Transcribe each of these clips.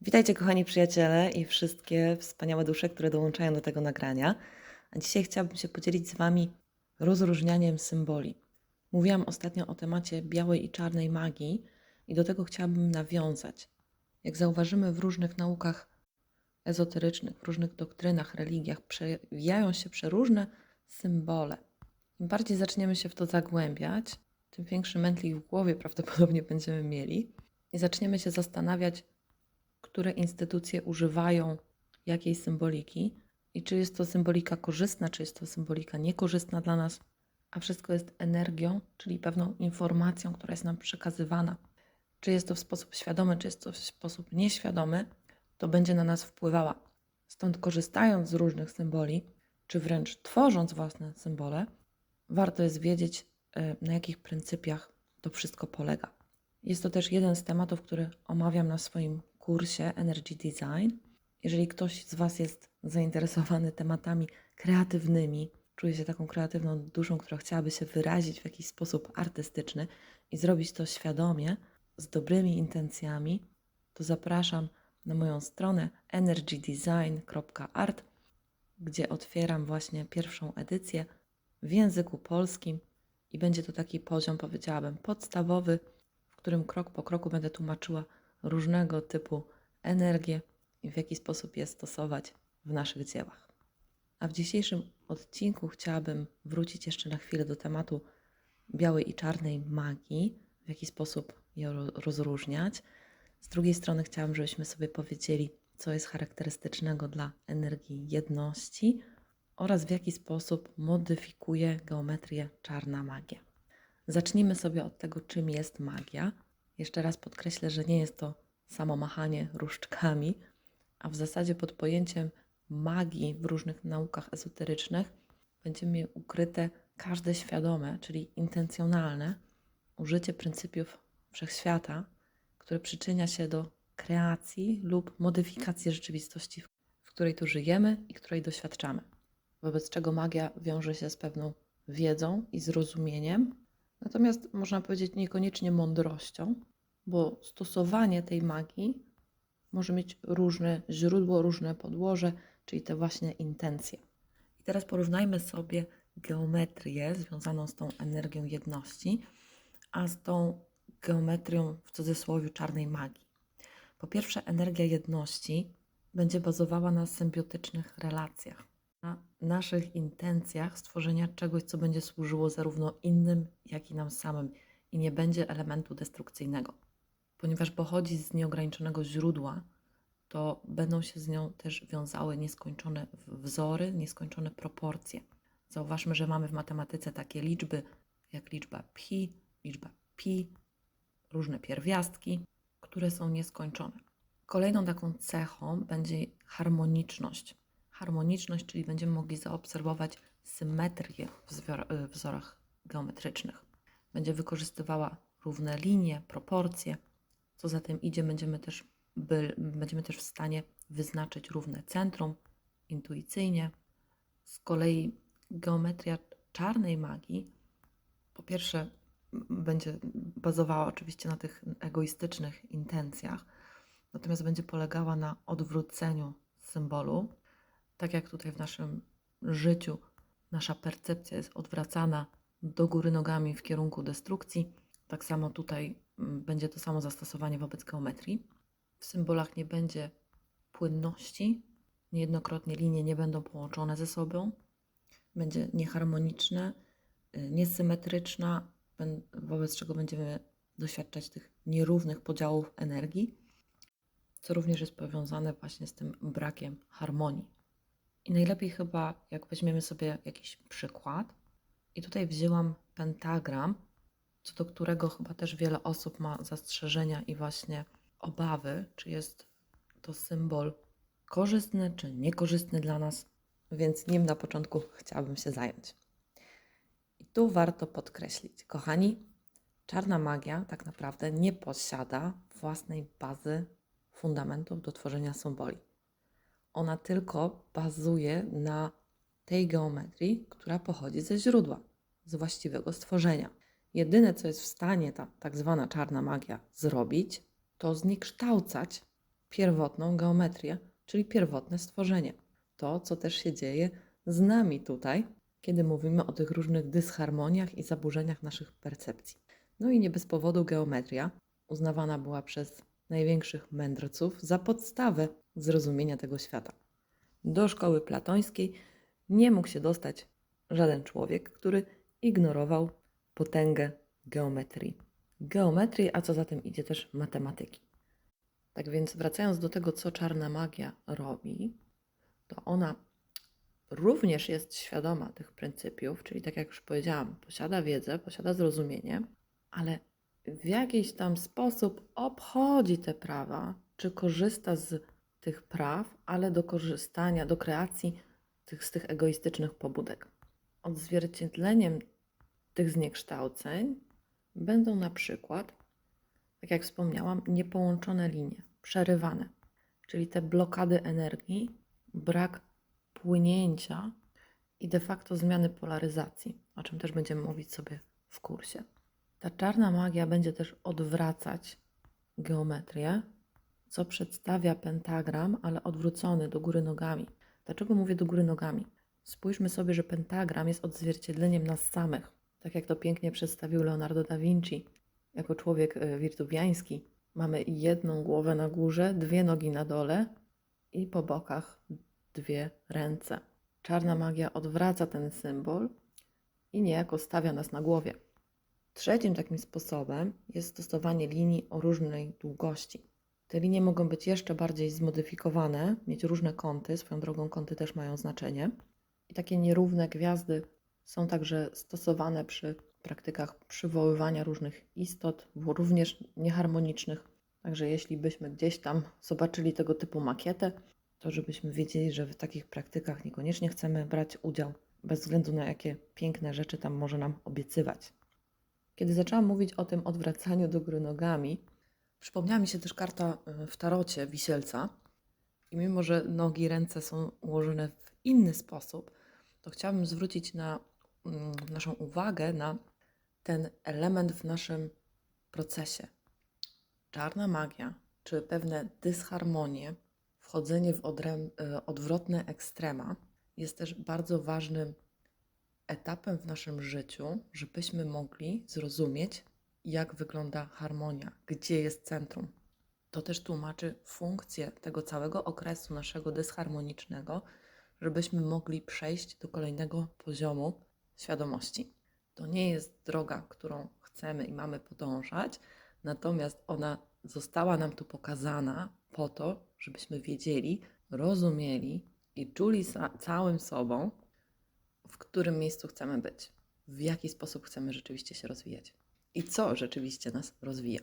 Witajcie, kochani przyjaciele i wszystkie wspaniałe dusze, które dołączają do tego nagrania. A dzisiaj chciałabym się podzielić z Wami rozróżnianiem symboli. Mówiłam ostatnio o temacie białej i czarnej magii, i do tego chciałabym nawiązać. Jak zauważymy w różnych naukach ezoterycznych, w różnych doktrynach, religiach, przewijają się przeróżne symbole. Im bardziej zaczniemy się w to zagłębiać, tym większy mętlik w głowie prawdopodobnie będziemy mieli i zaczniemy się zastanawiać, które instytucje używają jakiej symboliki i czy jest to symbolika korzystna, czy jest to symbolika niekorzystna dla nas, a wszystko jest energią, czyli pewną informacją, która jest nam przekazywana. Czy jest to w sposób świadomy, czy jest to w sposób nieświadomy, to będzie na nas wpływała. Stąd korzystając z różnych symboli, czy wręcz tworząc własne symbole, warto jest wiedzieć, e, na jakich pryncypiach to wszystko polega. Jest to też jeden z tematów, który omawiam na swoim kursie Energy Design. Jeżeli ktoś z Was jest zainteresowany tematami kreatywnymi, czuje się taką kreatywną duszą, która chciałaby się wyrazić w jakiś sposób artystyczny i zrobić to świadomie, z dobrymi intencjami, to zapraszam na moją stronę energydesign.art, gdzie otwieram właśnie pierwszą edycję w języku polskim i będzie to taki poziom, powiedziałabym, podstawowy, w którym krok po kroku będę tłumaczyła różnego typu energię i w jaki sposób je stosować w naszych dziełach. A w dzisiejszym odcinku chciałabym wrócić jeszcze na chwilę do tematu białej i czarnej magii, w jaki sposób je rozróżniać. Z drugiej strony chciałam, żebyśmy sobie powiedzieli, co jest charakterystycznego dla energii jedności oraz w jaki sposób modyfikuje geometrię czarna magia. Zacznijmy sobie od tego, czym jest magia. Jeszcze raz podkreślę, że nie jest to samo machanie różdżkami, a w zasadzie pod pojęciem magii w różnych naukach ezoterycznych będzie mieć ukryte każde świadome, czyli intencjonalne użycie pryncypiów wszechświata, które przyczynia się do kreacji lub modyfikacji rzeczywistości, w której tu żyjemy i której doświadczamy. Wobec czego magia wiąże się z pewną wiedzą i zrozumieniem, natomiast można powiedzieć niekoniecznie mądrością, bo stosowanie tej magii może mieć różne źródło, różne podłoże, czyli te właśnie intencje. I teraz porównajmy sobie geometrię związaną z tą energią jedności, a z tą geometrią w cudzysłowie czarnej magii. Po pierwsze, energia jedności będzie bazowała na symbiotycznych relacjach, naszych intencjach stworzenia czegoś, co będzie służyło zarówno innym, jak i nam samym i nie będzie elementu destrukcyjnego. Ponieważ pochodzi z nieograniczonego źródła, to będą się z nią też wiązały nieskończone wzory, nieskończone proporcje. Zauważmy, że mamy w matematyce takie liczby jak liczba pi, liczba pi, różne pierwiastki, które są nieskończone. Kolejną taką cechą będzie harmoniczność. Harmoniczność, czyli będziemy mogli zaobserwować symetrię w wzorach geometrycznych. Będzie wykorzystywała równe linie, proporcje. Co za tym idzie, będziemy też, by, będziemy też w stanie wyznaczyć równe centrum intuicyjnie. Z kolei geometria czarnej magii, po pierwsze, będzie bazowała oczywiście na tych egoistycznych intencjach, natomiast będzie polegała na odwróceniu symbolu. Tak jak tutaj w naszym życiu nasza percepcja jest odwracana do góry nogami w kierunku destrukcji, tak samo tutaj mm, będzie to samo zastosowanie wobec geometrii. W symbolach nie będzie płynności, niejednokrotnie linie nie będą połączone ze sobą, będzie nieharmoniczne, y, niesymetryczna, wobec czego będziemy doświadczać tych nierównych podziałów energii, co również jest powiązane właśnie z tym brakiem harmonii. I najlepiej chyba, jak weźmiemy sobie jakiś przykład, i tutaj wzięłam pentagram, co do którego chyba też wiele osób ma zastrzeżenia i właśnie obawy, czy jest to symbol korzystny czy niekorzystny dla nas, więc nim na początku chciałabym się zająć. I tu warto podkreślić, kochani, czarna magia tak naprawdę nie posiada własnej bazy fundamentów do tworzenia symboli. Ona tylko bazuje na tej geometrii, która pochodzi ze źródła, z właściwego stworzenia. Jedyne, co jest w stanie ta tak zwana czarna magia zrobić, to zniekształcać pierwotną geometrię, czyli pierwotne stworzenie. To, co też się dzieje z nami tutaj, kiedy mówimy o tych różnych dysharmoniach i zaburzeniach naszych percepcji. No i nie bez powodu geometria uznawana była przez największych mędrców za podstawę zrozumienia tego świata. Do szkoły platońskiej nie mógł się dostać żaden człowiek, który ignorował potęgę geometrii. Geometrii, a co za tym idzie też matematyki. Tak więc, wracając do tego, co czarna magia robi, to ona również jest świadoma tych pryncypiów, czyli tak jak już powiedziałam, posiada wiedzę, posiada zrozumienie, ale w jakiś tam sposób obchodzi te prawa, czy korzysta z tych praw, ale do korzystania, do kreacji tych, z tych egoistycznych pobudek. Odzwierciedleniem tych zniekształceń będą na przykład, tak jak wspomniałam, niepołączone linie, przerywane, czyli te blokady energii, brak płynięcia i de facto zmiany polaryzacji, o czym też będziemy mówić sobie w kursie. Ta czarna magia będzie też odwracać geometrię, co przedstawia pentagram, ale odwrócony do góry nogami. Dlaczego mówię do góry nogami? Spójrzmy sobie, że pentagram jest odzwierciedleniem nas samych. Tak jak to pięknie przedstawił Leonardo da Vinci, jako człowiek e, wirtuwiański. Mamy jedną głowę na górze, dwie nogi na dole i po bokach dwie ręce. Czarna magia odwraca ten symbol i niejako stawia nas na głowie. Trzecim takim sposobem jest stosowanie linii o różnej długości. Te linie mogą być jeszcze bardziej zmodyfikowane, mieć różne kąty, swoją drogą kąty też mają znaczenie. I takie nierówne gwiazdy są także stosowane przy praktykach przywoływania różnych istot, również nieharmonicznych. Także jeśli byśmy gdzieś tam zobaczyli tego typu makietę, to żebyśmy wiedzieli, że w takich praktykach niekoniecznie chcemy brać udział, bez względu na jakie piękne rzeczy tam może nam obiecywać. Kiedy zaczęłam mówić o tym odwracaniu do góry nogami, przypomniała mi się też karta y, w tarocie wisielca. I mimo, że nogi i ręce są ułożone w inny sposób, to chciałabym zwrócić na mm, naszą uwagę na ten element w naszym procesie. Czarna magia, czy pewne dysharmonie, wchodzenie w y, odwrotne ekstrema jest też bardzo ważnym etapem w naszym życiu, żebyśmy mogli zrozumieć, jak wygląda harmonia, gdzie jest centrum. To też tłumaczy funkcję tego całego okresu naszego dysharmonicznego, żebyśmy mogli przejść do kolejnego poziomu świadomości. To nie jest droga, którą chcemy i mamy podążać, natomiast ona została nam tu pokazana po to, żebyśmy wiedzieli, rozumieli i czuli całym sobą, w którym miejscu chcemy być, w jaki sposób chcemy rzeczywiście się rozwijać i co rzeczywiście nas rozwija.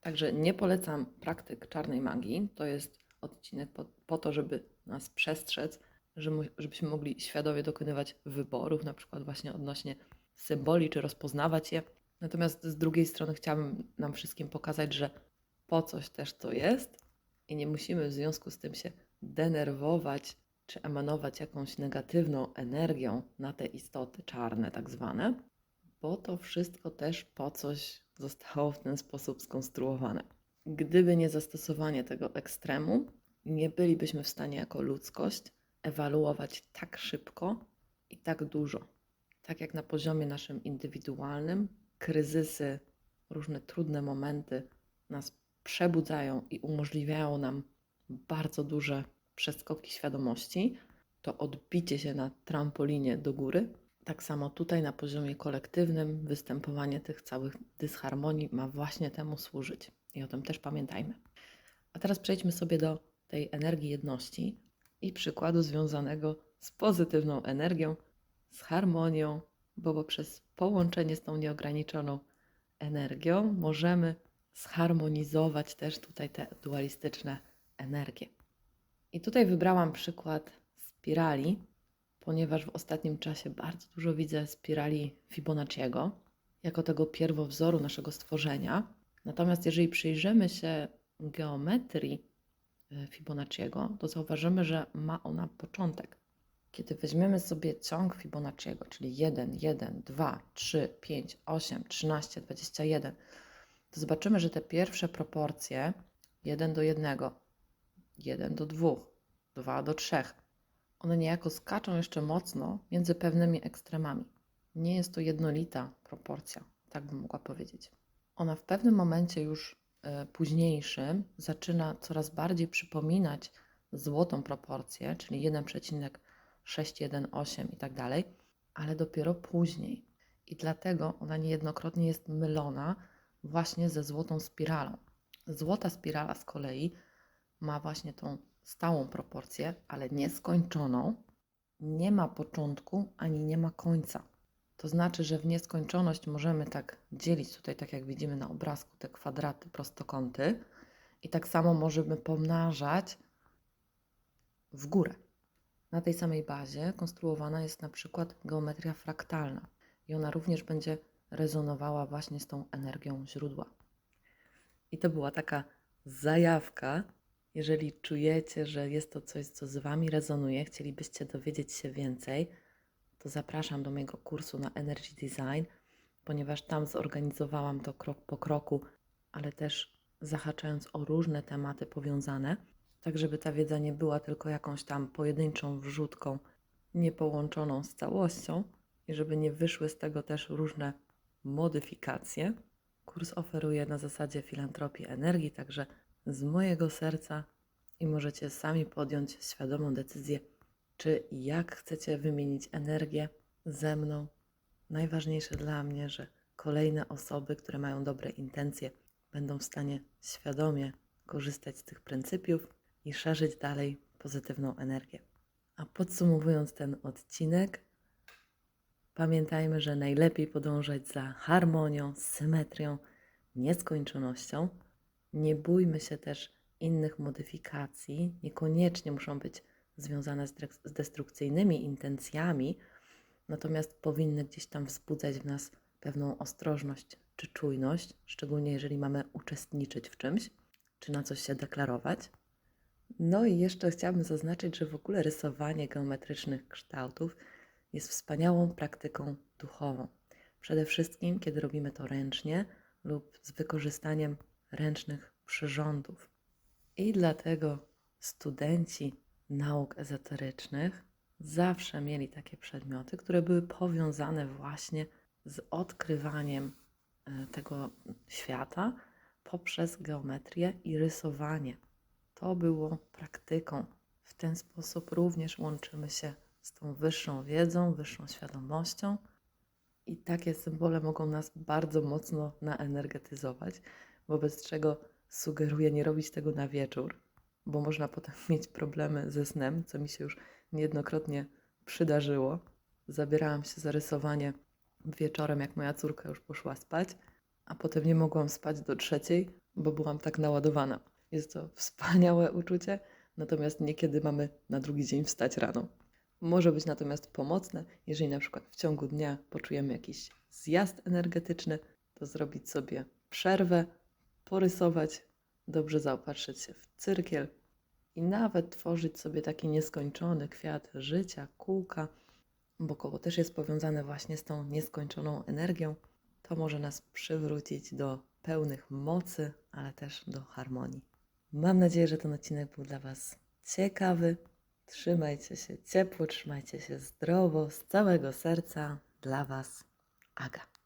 Także nie polecam praktyk czarnej magii. To jest odcinek po, po to, żeby nas przestrzec, żebyśmy mogli świadomie dokonywać wyborów, na przykład właśnie odnośnie symboli, czy rozpoznawać je. Natomiast z drugiej strony chciałabym nam wszystkim pokazać, że po coś też to jest i nie musimy w związku z tym się denerwować czy emanować jakąś negatywną energią na te istoty czarne, tak zwane, bo to wszystko też po coś zostało w ten sposób skonstruowane. Gdyby nie zastosowanie tego ekstremu, nie bylibyśmy w stanie jako ludzkość ewaluować tak szybko i tak dużo. Tak jak na poziomie naszym indywidualnym, kryzysy, różne trudne momenty nas przebudzają i umożliwiają nam bardzo duże przeskoki świadomości, to odbicie się na trampolinie do góry. Tak samo tutaj na poziomie kolektywnym występowanie tych całych dysharmonii ma właśnie temu służyć. I o tym też pamiętajmy. A teraz przejdźmy sobie do tej energii jedności i przykładu związanego z pozytywną energią, z harmonią, bo poprzez połączenie z tą nieograniczoną energią możemy zharmonizować też tutaj te dualistyczne energie. I tutaj wybrałam przykład spirali, ponieważ w ostatnim czasie bardzo dużo widzę spirali Fibonacciego jako tego pierwowzoru naszego stworzenia. Natomiast jeżeli przyjrzymy się geometrii e, Fibonacciego, to zauważymy, że ma ona początek. Kiedy weźmiemy sobie ciąg Fibonacciego, czyli 1, 1, 2, 3, 5, 8, 13, 21, to zobaczymy, że te pierwsze proporcje 1 do 1 1 do 2, 2 do 3. One niejako skaczą jeszcze mocno między pewnymi ekstremami. Nie jest to jednolita proporcja, tak bym mogła powiedzieć. Ona w pewnym momencie już e, późniejszym zaczyna coraz bardziej przypominać złotą proporcję, czyli 1,618 i tak dalej, ale dopiero później. I dlatego ona niejednokrotnie jest mylona właśnie ze złotą spiralą. Złota spirala z kolei ma właśnie tą stałą proporcję, ale nieskończoną. Nie ma początku ani nie ma końca. To znaczy, że w nieskończoność możemy tak dzielić tutaj, tak jak widzimy na obrazku, te kwadraty, prostokąty, i tak samo możemy pomnażać w górę. Na tej samej bazie konstruowana jest na przykład geometria fraktalna i ona również będzie rezonowała właśnie z tą energią źródła. I to była taka zajawka. Jeżeli czujecie, że jest to coś, co z Wami rezonuje, chcielibyście dowiedzieć się więcej, to zapraszam do mojego kursu na Energy Design, ponieważ tam zorganizowałam to krok po kroku, ale też zahaczając o różne tematy powiązane, tak żeby ta wiedza nie była tylko jakąś tam pojedynczą wrzutką, niepołączoną z całością i żeby nie wyszły z tego też różne modyfikacje. Kurs oferuje na zasadzie filantropii energii, także z mojego serca i możecie sami podjąć świadomą decyzję, czy i jak chcecie wymienić energię ze mną. Najważniejsze dla mnie, że kolejne osoby, które mają dobre intencje, będą w stanie świadomie korzystać z tych pryncypiów i szerzyć dalej pozytywną energię. A podsumowując ten odcinek, pamiętajmy, że najlepiej podążać za harmonią, symetrią, nieskończonością. Nie bójmy się też innych modyfikacji, niekoniecznie muszą być związane z, destrukcyjnymi intencjami, natomiast powinny gdzieś tam wzbudzać w nas pewną ostrożność czy czujność, szczególnie jeżeli mamy uczestniczyć w czymś, czy na coś się deklarować. No i jeszcze chciałabym zaznaczyć, że w ogóle rysowanie geometrycznych kształtów jest wspaniałą praktyką duchową. Przede wszystkim, kiedy robimy to ręcznie lub z wykorzystaniem ręcznych przyrządów. I dlatego studenci nauk ezoterycznych zawsze mieli takie przedmioty, które były powiązane właśnie z odkrywaniem e, tego świata poprzez geometrię i rysowanie. To było praktyką. W ten sposób również łączymy się z tą wyższą wiedzą, wyższą świadomością. I takie symbole mogą nas bardzo mocno naenergetyzować, wobec czego sugeruję nie robić tego na wieczór, bo można potem mieć problemy ze snem, co mi się już niejednokrotnie przydarzyło. Zabierałam się za rysowanie wieczorem, jak moja córka już poszła spać, a potem nie mogłam spać do trzeciej, bo byłam tak naładowana. Jest to wspaniałe uczucie, natomiast niekiedy mamy na drugi dzień wstać rano. Może być natomiast pomocne, jeżeli na przykład w ciągu dnia poczujemy jakiś zjazd energetyczny, to zrobić sobie przerwę, porysować, dobrze zaopatrzyć się w cyrkiel i nawet tworzyć sobie taki nieskończony kwiat życia, kółka, bo koło też jest powiązane właśnie z tą nieskończoną energią. To może nas przywrócić do pełnych mocy, ale też do harmonii. Mam nadzieję, że ten odcinek był dla Was ciekawy. Trzymajcie się ciepło, trzymajcie się zdrowo, z całego serca dla Was Aga.